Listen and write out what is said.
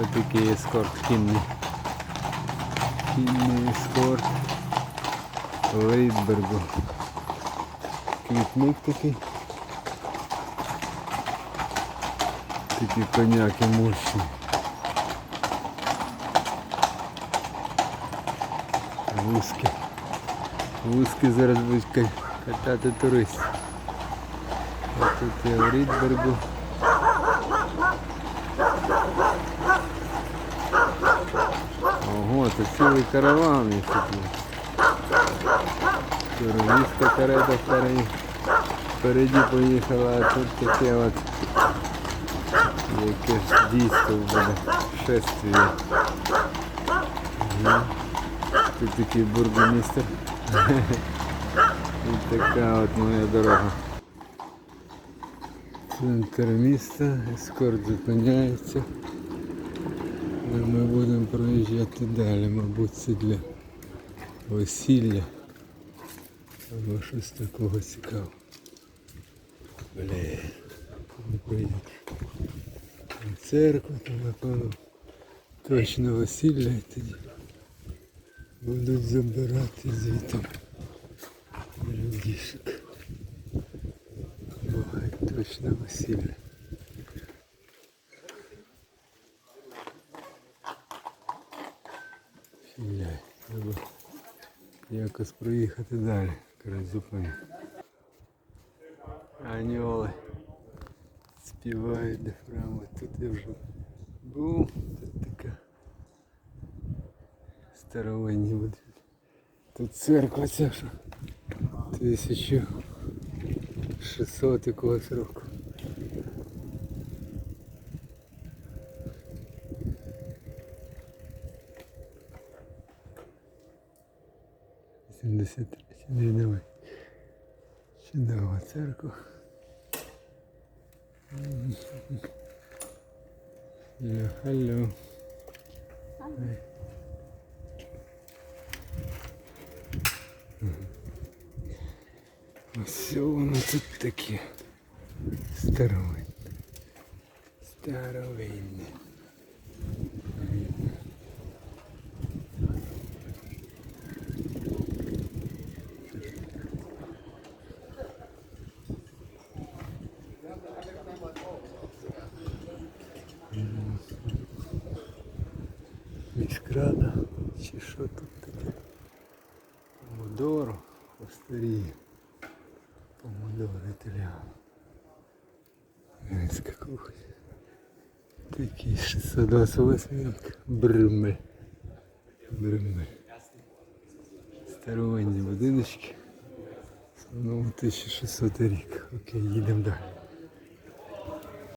Ось такий ескорт кінний. Кінний ескорт. Лейдбергу. Квітник такий. Такі коняки мощні. Вузькі. Вузькі зараз будуть ка- катати туристів. А тут я в Рідбергу. Ого, це цілий караван їх тут. є. Туристська карета впереді. Впереді поїхала, а тут таке от якесь дійство буде. Шествие. Мгм. Тут такий бургомістр. І така от моя дорога. Центр міста, ескорт зупиняється. А ми будемо проїжджати далі, мабуть, це для весілля. Або щось такого цікавого. Блін, не. Церква, там напевно точно весілля тоді будуть забирати звідти людішок. Буває точно весілля. Філяй, треба якось проїхати далі. Коротше, зупиню. Аньоли співають дифрами. Тут я вже був, тут така старовинні будинки. Тут церква ця що 1600 якогось року. Сімдесят третій, не давай. Чудова церква. Алло, алло. Ось воно тут таке. Старовинне. Старовинне. Міськрада. Чи що тут таке? Помодоро. Постеріє. Помодоро італіано. Німецька кухня. Такий 628 Бримель. Бримель. Старовинні будиночки. В основному 1600 рік. Окей, їдемо далі.